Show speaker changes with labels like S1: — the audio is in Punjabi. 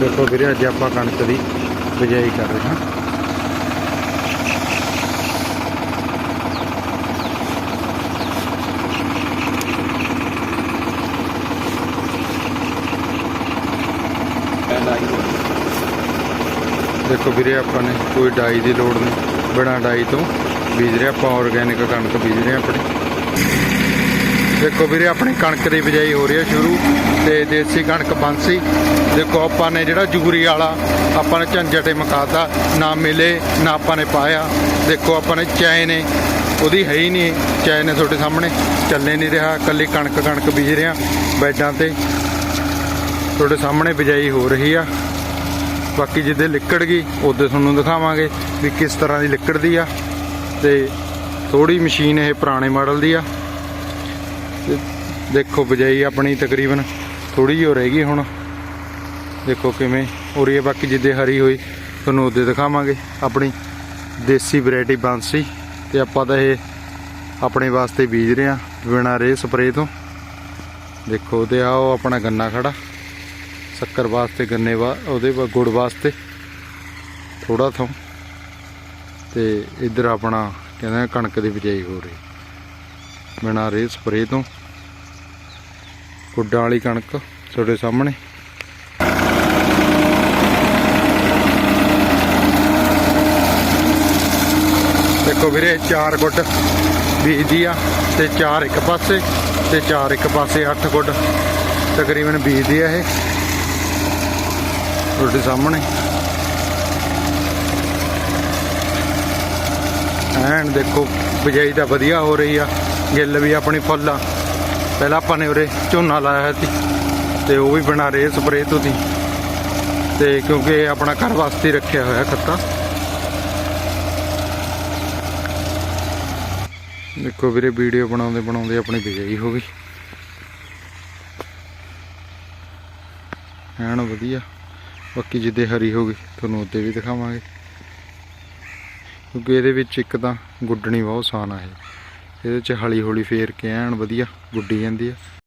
S1: ਦੇਖੋ ਵੀਰੇ, ਅੱਜ ਆਪਾਂ ਕਣਕ ਦੀ ਬਿਜਾਈ ਕਰ ਰਹੇ ਹਾਂ। ਦੇਖੋ ਵੀਰੇ, ਆਪਾਂ ਨੇ ਕੋਈ ਡਾਈ ਦੀ ਲੋੜ ਨਹੀਂ। ਬਿਨਾਂ ਡਾਈ ਤੋਂ ਬੀਜ ਰਹੇ ਆਪਾਂ ਆਰਗੈਨਿਕ ਕਣਕ ਬੀਜ ਰਹੇ ਹਾਂ ਆਪਣੀ। ਦੇਖੋ ਵੀਰੇ, ਆਪਣੀ ਕਣਕ ਦੀ ਬਿਜਾਈ ਹੋ ਰਹੀ ਹੈ ਸ਼ੁਰੂ ਤੇ ਦੇਸੀ ਕਣਕ ਬੰਸੀ। ਦੇਖੋ, ਆਪਾਂ ਨੇ ਜਿਹੜਾ ਜੂਰੀ ਵਾਲਾ ਆਪਾਂ ਨੇ ਝੰਜਟੇ ਮਕਾਤਾ, ਨਾ ਮਿਲੇ, ਨਾ ਆਪਾਂ ਨੇ ਪਾਇਆ। ਦੇਖੋ, ਆਪਾਂ ਨੇ ਚਾਏ ਨੇ ਉਹਦੀ ਹੈ ਹੀ ਨਹੀਂ ਚਾਏ ਨੇ ਤੁਹਾਡੇ ਸਾਹਮਣੇ। ਚੱਲੇ ਨਹੀਂ ਰਿਹਾ ਕੱਲੀ ਕਣਕ ਕਣਕ ਬੀਜ ਰਿਹਾ, ਬੈਡਾਂ ਤੇ। ਤੁਹਾਡੇ ਸਾਹਮਣੇ ਬਿਜਾਈ ਹੋ ਰਹੀ ਆ। ਬਾਕੀ ਜਿੱਦੇ ਲਿਕੜ ਗਈ, ਉਹਦੇ ਤੁਹਾਨੂੰ ਦਿਖਾਵਾਂਗੇ ਵੀ ਕਿਸ ਤਰ੍ਹਾਂ ਦੀ ਲਿਕੜਦੀ ਆ। ਤੇ ਥੋੜੀ ਮਸ਼ੀਨ ਇਹ ਪੁਰਾਣੇ ਮਾਡਲ ਦੀ ਆ। ਤੇ ਦੇਖੋ ਬਜਾਈ ਆਪਣੀ ਤਕਰੀਬਨ ਥੋੜੀ ਜਿਹੀ ਹੋ ਰਹਿ ਗਈ ਹੁਣ। ਦੇਖੋ ਕਿਵੇਂ ਹੋ ਰਹੀ ਹੈ ਬਾਕੀ ਜਿੱਦੇ ਹਰੀ ਹੋਈ, ਤੁਹਾਨੂੰ ਉਹਦੇ ਦਿਖਾਵਾਂਗੇ ਆਪਣੀ ਦੇਸੀ ਵੈਰਾਈਟੀ ਬਾਂਸੀ। ਤੇ ਆਪਾਂ ਤਾਂ ਇਹ ਆਪਣੇ ਵਾਸਤੇ ਬੀਜ ਰਹੇ ਆ, ਬਿਨਾਂ ਰੇ ਸਪਰੇ ਤੋਂ। ਦੇਖੋ ਤੇ ਆ ਉਹ ਆਪਣਾ ਗੰਨਾ ਖੜਾ, ਸ਼ੱਕਰ ਵਾਸਤੇ, ਗੰਨੇ ਵਾ, ਉਹਦੇ ਗੁੜ ਵਾਸਤੇ ਥੋੜਾ ਥੋਂ। ਤੇ ਇੱਧਰ ਆਪਣਾ ਕਹਿੰਦੇ ਕਣਕ ਦੀ ਬਿਜਾਈ ਹੋ ਰਹੀ, ਬਿਨਾਂ ਰੇ ਸਪਰੇ ਤੋਂ। ਗੁੱਡਾਂ ਵਾਲੀ ਕਣਕ ਤੁਹਾਡੇ ਸਾਹਮਣੇ। ਦੇਖੋ ਵੀਰੇ, ਚਾਰ ਗੁੱਡ ਬੀਜਦੀ ਆ ਤੇ ਚਾਰ ਇੱਕ ਪਾਸੇ ਤੇ ਚਾਰ ਇੱਕ ਪਾਸੇ 8 ਗੁੱਡ ਤਕਰੀਬਨ ਬੀਜਦੀ ਆ ਇਹ। ਤੁਹਾਡੇ ਸਾਹਮਣੇ। ਐਨ ਦੇਖੋ, ਬਿਜਾਈ ਤਾਂ ਵਧੀਆ ਹੋ ਰਹੀ ਆ, ਗਿੱਲ ਵੀ ਆਪਣੀ ਫੁੱਲ ਆ। ਪਹਿਲਾਂ ਆਪਾਂ ਨੇ ਉਰੇ ਝੋਨਾ ਲਾਇਆ ਹੋਇਆ ਸੀ ਤੇ ਉਹ ਵੀ ਬਣਾ ਰਹੇ ਸਪਰੇਅ ਤੋਂ ਦੀ। ਤੇ ਕਿਉਂਕਿ ਇਹ ਆਪਣਾ ਘਰ ਵਾਸਤੇ ਰੱਖਿਆ ਹੋਇਆ ਖੱਤਾ। ਦੇਖੋ ਵੀਰੇ, ਵੀਡੀਓ ਬਣਾਉਂਦੇ ਬਣਾਉਂਦੇ ਆਪਣੀ ਬਿਜਾਈ ਹੋ ਗਈ। ਐਨ ਵਧੀਆ। ਬਾਕੀ ਜਿੱਦੇ ਹਰੀ ਹੋ ਗਈ, ਤੁਹਾਨੂੰ ਉੱਤੇ ਵੀ ਦਿਖਾਵਾਂਗੇ। ਕਿਉਂਕਿ ਇਹਦੇ ਵਿੱਚ ਇੱਕ ਤਾਂ ਗੁੱਡਣੀ ਬਹੁਤ ਆਸਾਨ ਆ ਇਹ। ਇਹਦੇ ਚ ਹੌਲੀ ਹੌਲੀ ਫੇਰ ਕੇ ਐਨ ਵਧੀਆ ਗੁੱਡੀ ਜਾਂਦੀ ਆ।